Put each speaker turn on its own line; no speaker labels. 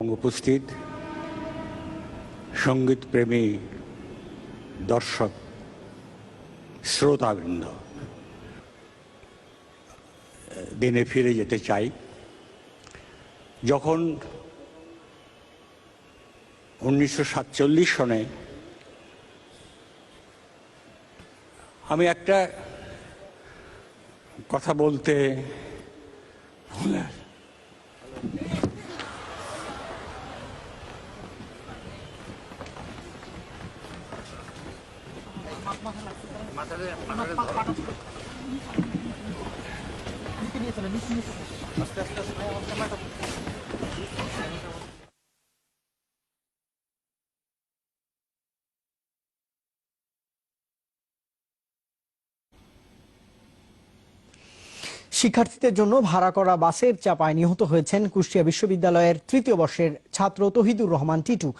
উপস্থিত সংগীত প্রেমী দর্শক, শ্রোতাবৃন্দ। দিনে ফিরে যেতে চাই। যখন উনিশশো সাতচল্লিশ সনে আমি একটা কথা বলতে
শিক্ষার্থীদের জন্য ভাড়া করা বাসের চাপায় নিহত হয়েছেন কুষ্টিয়া বিশ্ববিদ্যালয়ের তৃতীয় বর্ষের ছাত্র তহিদুর রহমান টিটু।